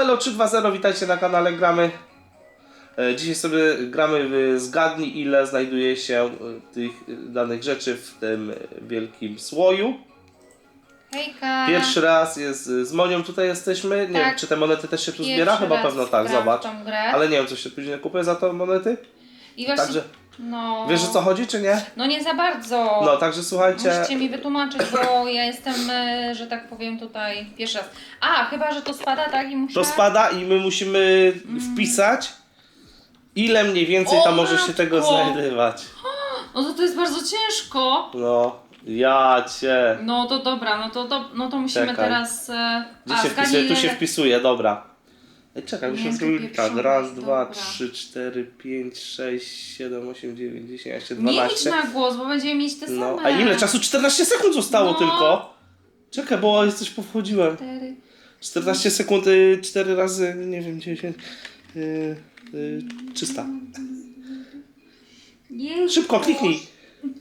Elo 320, witajcie na kanale Gramy. E, Dzisiaj sobie gramy w Zgadnij ile znajduje się e, tych e, danych rzeczy w tym wielkim słoju. Hejka! Pierwszy raz jest z Monią tutaj jesteśmy. Nie Tak. wiem, czy te monety też się tu Pierwszy zbiera? Chyba raz pewno tak, w zobacz. tą grę. Ale nie wiem, co się później kupuję za to monety. I właśnie, Także no... wiesz o co chodzi, czy nie? No nie za bardzo. No, także słuchajcie. Musicie mi wytłumaczyć, bo ja jestem, e, że tak powiem, tutaj pierwszy raz. A, chyba, że to spada, tak? I muszę... To spada i my musimy wpisać ile mniej więcej O, tam może się tego matko! znajdywać. No to to jest bardzo ciężko. No, ja cię. No to dobra, no to, do, no to musimy Czekaj. teraz... e, Gdzie a, się wpisuje? Tu się wpisuje, dobra. Ej, czekaj, to tak. pieprzone, Raz, dwa, dobra. trzy, cztery, pięć, sześć, siedem, osiem, dziewięć, dziesięć, jeszcze Nie idź dwanaście. na głos, bo będziemy mieć te No, same. a ile czasu? 14 sekund zostało No. tylko. Czekaj, bo jest coś powchodziłem. Cztery. 14 sekund, y, 4 razy, nie wiem, 10, y, y, 300. Jezus. Szybko, kliknij.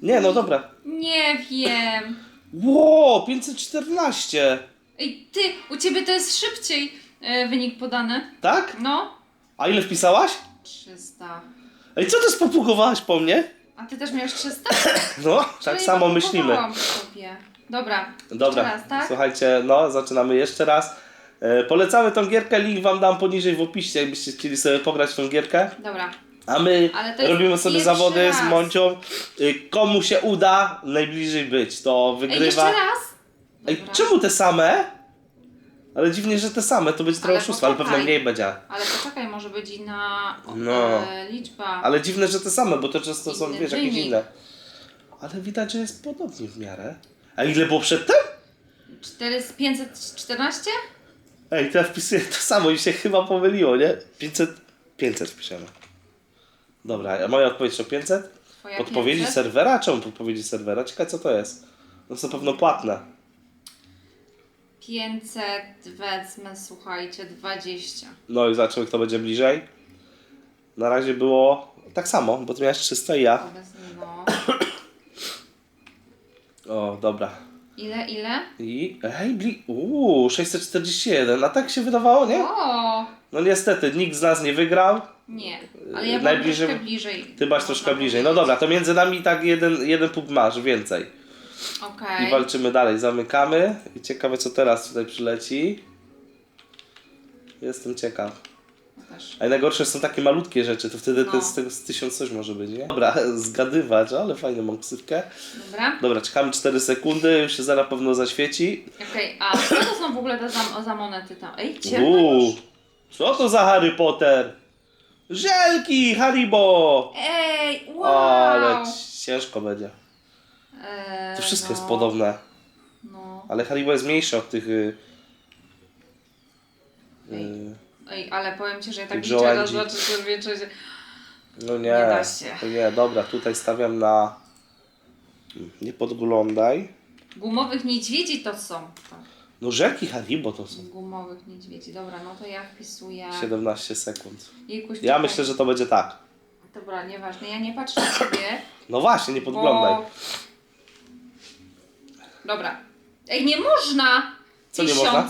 Nie, no dobra. Nie wiem. Ło, 514. Ej, ty, u ciebie to jest szybciej e, wynik podany. Tak? No. A ile wpisałaś? 300. Ej, co ty spopukowałaś po mnie? A ty też miałeś 300? No, tak Czyli samo myślimy. sobie. Dobra. Dobra, Jeszcze raz, tak? słuchajcie, no, zaczynamy jeszcze raz. E, polecamy tą gierkę, link wam dam poniżej w opisie, jakbyście chcieli sobie pograć w tą gierkę. Dobra. A my Ale to jest robimy sobie pierwszy zawody z raz. Moncią. Y, komu się uda najbliżej być, to Ej, jeszcze wygrywa. raz? Ej, Dobra. czemu te same? Ale dziwnie, że te same, to będzie trochę Ale oszustwo, ale pewno poczekaj. mniej będzie. Ale poczekaj, może być inna No. e, liczba. Ale dziwne, że te same, bo to często są, wiesz, jakieś inne. Ale widać, że jest podobnie w miarę. A ile było przedtem? 4 z 514? Ej, teraz wpisuję to samo i się chyba pomyliło, nie? 500, 500 wpiszemy. Dobra, a moja odpowiedź to 500? Twoja Podpowiedzi 500? serwera? Czemu podpowiedzi serwera? Ciekawe co to jest. No to są pewno płatne. 500 wezmę, słuchajcie, 20. No i zobaczymy kto będzie bliżej. Na razie było tak samo, bo ty miałeś 300 i ja. Obecnie no. O, dobra. Ile, ile? I, ej, bli... Uuu, 641, a tak się wydawało, nie? O! No niestety, nikt z nas nie wygrał. Nie, ale ja byłam Najbliżej- troszkę bliżej. Ty masz troszkę bliżej. No dobra, to między nami tak jeden, jeden punkt masz więcej. Okej. I walczymy dalej. Zamykamy. I ciekawe co teraz tutaj przyleci. Jestem ciekaw. Też. A najgorsze są takie malutkie rzeczy, to wtedy No. to z tego z tysiąc coś może być, nie? Dobra, zgadywać, ale fajną mam ksywkę. Dobra. Dobra, czekamy 4 sekundy, już się zaraz pewno zaświeci. Okej, a co to są w ogóle te za, za monety tam? Ej, ciemno co to za Harry Potter? Żelki, Haribo! Ej, wow! Ale ciężko będzie. Eee, To wszystko no, jest podobne. No. Ale Haribo jest mniejsze od tych... Y, y, Ej, ale powiem Ci, że ja tak trzy, cztery, pięć, sześć. No nie, Nie da się. to nie, dobra, tutaj stawiam na... Nie podglądaj. Gumowych niedźwiedzi to są. Tak. No żelki Haribo to są. Gumowych niedźwiedzi. Dobra, no to ja wpisuję. 17 sekund. Jejkuś, Ja myślę, że to będzie tak. Dobra, nieważne, ja nie patrzę na siebie. No właśnie, nie podglądaj. Bo... Dobra. Ej, nie można! Co nie Tysiąc. można?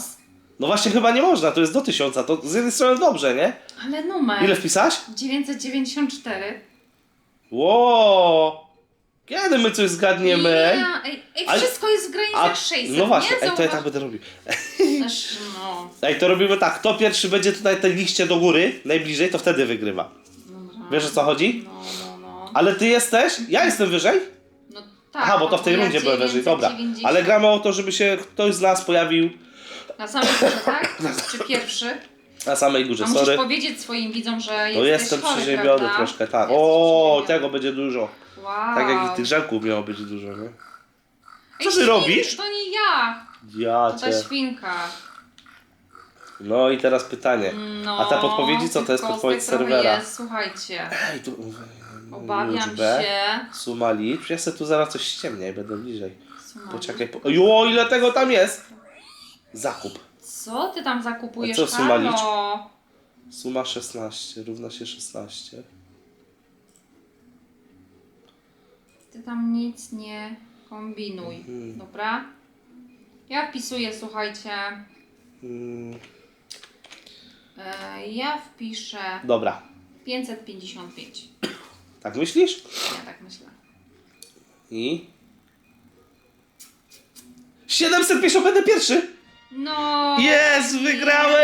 No właśnie chyba nie można, to jest do tysiąca. To z jednej strony dobrze, nie? Ale numer. Ile wpisałaś? 994. Ło! Kiedy my coś zgadniemy? ej? Ja, ej, ej, Ale- wszystko jest w granicach 600, no właśnie, nie? ej, to ja tak Zauważ- będę robił. Aż, no. Ej, to robimy tak, kto pierwszy będzie tutaj tej liście do góry, najbliżej, to wtedy wygrywa. Dobra. Wiesz o co chodzi? No, no, no. Ale ty jesteś? Ja jestem wyżej? Tak. Aha, bo to w tej rundzie byłem wyżej, dobra. 990. Ale gramy o to, żeby się ktoś z nas pojawił Na samej górze, tak? Czy pierwszy? na samej górze, A musisz sorry. powiedzieć swoim widzom, że jesteś jestem chory, przeziębiony prawda? troszkę, tak. Jesteś O, przeziębiony. tego będzie dużo. Wow. Tak jak i tych żelków miało być dużo, nie? Ej, Co ty świn- robisz? To nie ja, Ja to cię. ta świnka. No i teraz pytanie. No, A te podpowiedzi, co to jest podpowiedź kostek trochę serwera? Słuchajcie, Ej, tu... obawiam liczbę, się. Suma liczb. Ja sobie tu zaraz coś ściemnię, będę bliżej. Suma Poczekaj. Po... Jo, ile tego tam jest? Zakup. Co ty tam zakupujesz, A co suma liczb? Halo? Suma 16, równa się 16. Ty tam nic nie kombinuj, Mhm. dobra? Ja wpisuję, słuchajcie, Mm. E, ja wpiszę Dobra. 555. Tak myślisz? Ja tak myślę. I... 750 będę pierwszy! No. Jest, wygrałem!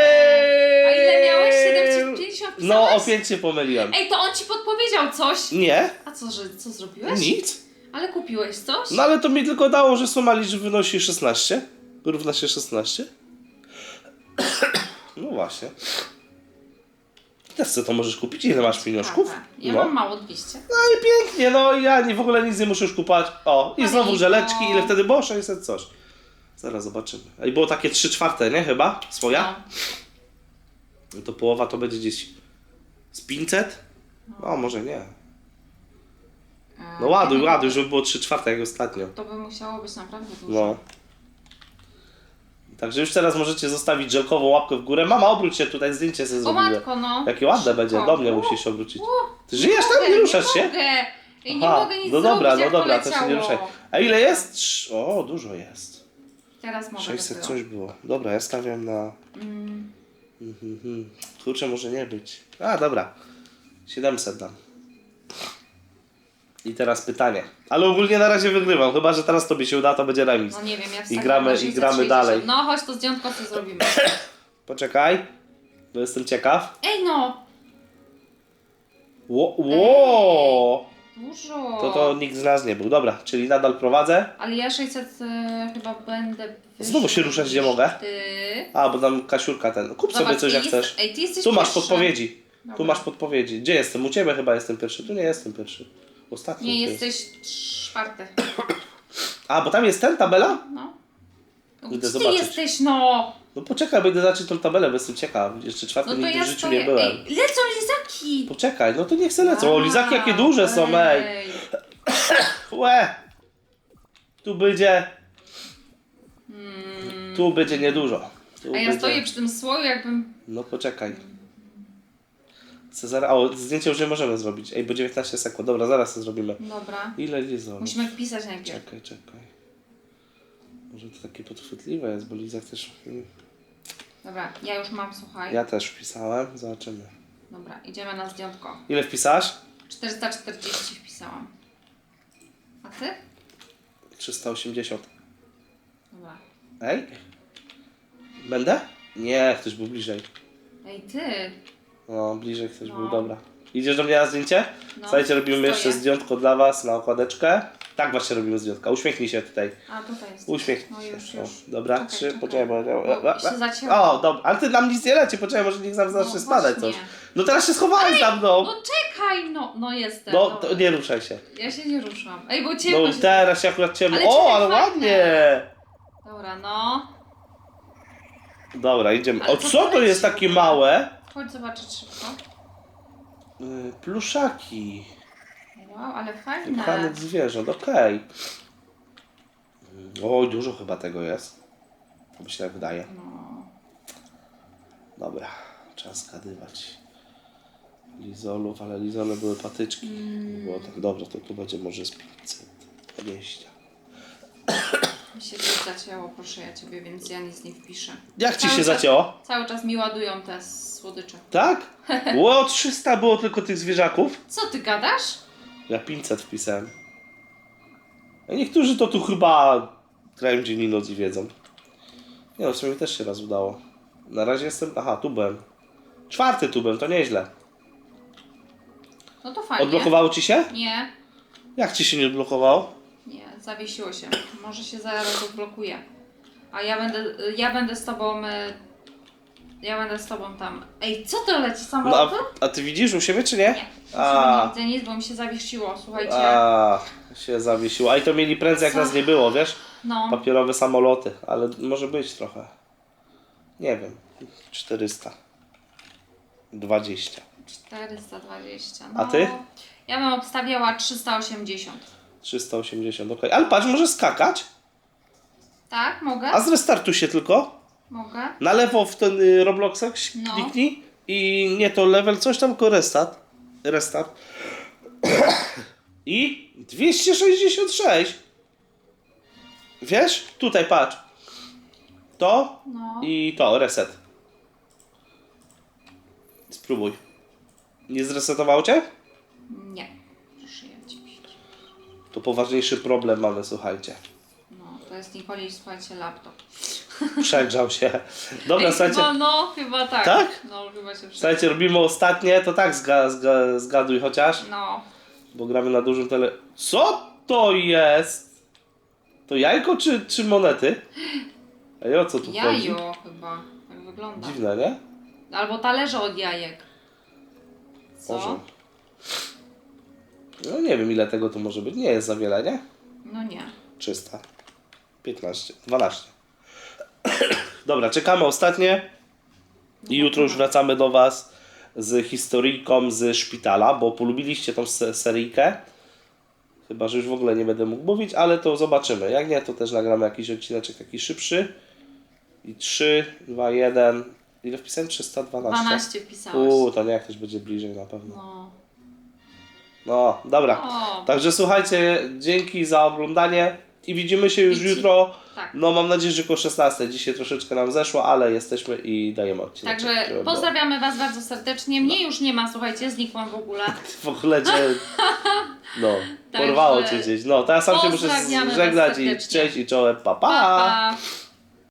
A ile miałeś? 750 No, o pisałeś? 5 się pomyliłem. Ej, to on ci podpowiedział coś. Nie, A co, że co zrobiłeś? nic. Ale kupiłeś coś? No ale to mi tylko dało, że suma liczb wynosi 16. Równa się 16. No właśnie. Też co to możesz kupić? Ile masz pieniążków? Ja no. mam mało 200. no i pięknie, no ja nie, w ogóle nic nie muszę już kupować. O, i znowu i żeleczki, to- ile wtedy było? 600 coś. Zaraz zobaczymy. I było takie 3 czwarte, nie? Chyba? Swoja? No. No to połowa to będzie gdzieś z 500? No może nie. E, No ładuj, ładuj, żeby było 3 czwarte jak ostatnio. To by musiało być naprawdę dużo. No. Także już teraz możecie zostawić żelkową łapkę w górę. Mama, obróć się tutaj, zdjęcie sobie O zrobiłem. matko, no. Jakie ładne Szybko. będzie, do mnie U, musisz obrócić. Ty żyjesz tam? Nie ruszasz się? Mogę. Nie Aha, mogę nic no dobra, zrobić, no jak dobra, to się poleciało. nie ruszaj. A ile jest? Trz- O, dużo jest. Teraz mogę 600 dopiero. coś było. Dobra, ja stawiam na... Mm, Mhm, mhm. Kurczę, może nie być. A, dobra. 700 dam. I teraz pytanie. Ale ogólnie na razie wygrywam, chyba że teraz tobie się uda, to będzie remis. no nie wiem, ja I gramy- i 660. gramy dalej. No chodź, to zdjątko co zrobimy. Poczekaj, bo jestem ciekaw. Ej no, Ło, ło! dużo. To to nikt z nas nie był. Dobra, czyli nadal prowadzę. Ale ja 600 e, chyba będę Znowu się ruszać, gdzie mogę? Ty. A, bo tam Kasiurka ten. Kup sobie Zobacz, coś ty jak jest- chcesz. Ej, ty jesteś Tu masz pierwszy. podpowiedzi. Tu Dobra. masz podpowiedzi. Gdzie jestem? U ciebie chyba jestem pierwszy. Tu nie jestem pierwszy. Ostatni. Nie, jest. jesteś czwarty. A, bo tam jest ten tabela? No. Idę Gdzie ty zobaczyć. jesteś, no? No poczekaj, będę zacząć tą tabelę, bo jestem ciekaw. Jeszcze czwarty No to nigdy ja w życiu stoję. nie byłem. Ej, lecą lizaki! Poczekaj, no to niech se lecą. O, lizaki jakie duże są, ej. Łe! Tu będzie... Tu będzie niedużo. Tu Hmm. A ja będzie... stoję przy tym słoju, jakbym. No poczekaj. Cezar... O, zdjęcie już nie możemy zrobić. Ej, bo 19 sekund. Dobra, zaraz to zrobimy. Dobra. Ile lizol? Musimy wpisać najpierw. Czekaj, czekaj. Może to takie podchwytliwe jest, bo lizak też... Dobra, ja już mam, słuchaj. Ja też wpisałem. Zobaczymy. Dobra, idziemy na zdjątko. Ile wpisasz? 440 wpisałam. A ty? 380. Dobra. Ej? Będę? Nie, ktoś był bliżej. Ej, ty! No, bliżej ktoś No. był, dobra. Idziesz do mnie na zdjęcie? No, Słuchajcie, robimy stoję. jeszcze zdjątko dla Was na okładeczkę. Tak właśnie robimy zdjątka. Uśmiechnij się tutaj. A tutaj jest. Uśmiechnij No się. już, O, już. dobra, Czekaj, trzy, czekaj. poczekaj, bo... Bo się zacięło. O, dobra, ale ty nam nic nie leci, poczekaj, może niech nam zacznie No spadać właśnie. coś. No teraz się schowałeś za mną. No czekaj, no, no jestem. No, dobra. to nie ruszaj się. Ja się nie ruszam. Ej, bo ciemno No się... teraz się akurat ciemno. Ale O, czekaj, ale fajne. ładnie. Dobra, no. Dobra, idziemy. Ale O, co co to to jest leci? takie małe? Chodź zobaczyć szybko. Y, Pluszaki. Wow, ale fajne. Kochanych zwierząt, okej. Oj, dużo chyba tego jest. To mi się tak wydaje. No. Dobra. Trzeba zgadywać. Lizolów, ale lizole były patyczki. Mm. Było tak, dobra, to tu będzie może z 520. Mi się coś zacięło, proszę ja ciebie, więc ja nic nie wpiszę. Jak ci Cały się czas- zacięło? Cały czas mi ładują te słodycze. Tak? Ło, 300 było tylko tych zwierzaków. Co ty gadasz? Ja 500 wpisałem. A niektórzy to tu chyba grają dzień i noc i wiedzą. Nie no, w sumie też się raz udało. Na razie jestem... Aha, tu byłem. Czwarty tu byłem, to nieźle. No to fajnie. Odblokowało ci się? Nie, Jak ci się nie odblokowało? Zawiesiło się. Może się zaraz odblokuje. A ja będę, ja będę z tobą... y, Ja będę z tobą tam. Ej, co to leci No, samolotem? a, a ty widzisz u siebie, czy nie? Nie. A. Nie widzę nic, bo mi się zawiesiło, słuchajcie. A, się zawiesiło. A i to mieli prędzej, jak Co? nas nie było, wiesz? No, Papierowe samoloty, ale może być trochę. Nie wiem. 400. 20. 420. No, A ty? Ja bym obstawiała 380. 380, okej. Ale patrz, może skakać? Tak, mogę? A zrestartuj się tylko. Mogę? Na lewo w ten y, Robloxach No. kliknij. I nie to level, coś tam, tylko restart. Restart. I 266. Wiesz? Tutaj patrz. To No. i to, reset. Spróbuj. Nie zresetowało cię? Nie. Proszę ja cię pić. To poważniejszy problem mamy, słuchajcie. No, to jest Nikoli, słuchajcie, laptop. Przegrzał się. Dobra, Ej, słuchajcie. chyba, no, chyba tak. Tak? No, chyba się przejdzie. Słuchajcie, robimy ostatnie, to tak zga, zga, zgaduj chociaż, No, bo gramy na dużym tele... Co to jest? To jajko czy, czy monety? Ej, o co tu chodzi? jajo chyba. Tak wygląda. Dziwne, nie? Albo talerze od jajek. Co? Może. No nie wiem ile tego tu może być. Nie jest za wiele, nie? No nie. 300. 15. 12. Dobra, czekamy ostatnie. I jutro już wracamy do Was z historyjką z szpitala, bo polubiliście tą se- seryjkę. Chyba, że już w ogóle nie będę mógł mówić, ale to zobaczymy. Jak nie, to też nagramy jakiś odcineczek taki szybszy. I 3, 2, 1. Ile wpisałem? 312. 12 pisałeś. Uuu, to nie, ktoś będzie bliżej na pewno. No. No, dobra. O, Także słuchajcie, dzięki za oglądanie i widzimy się już jutro. tak. No mam nadzieję, że koło 16. Dzisiaj troszeczkę nam zeszło, ale jesteśmy i dajemy odcinek. Także pozdrawiamy Was bardzo serdecznie. Mnie już nie ma, słuchajcie, znikłam w ogóle. W ogóle cię... No, Także porwało cię gdzieś. No, teraz sam się muszę pozdrawiamy was żegnać i serdecznie. cześć i czołem. pa. Pa, pa.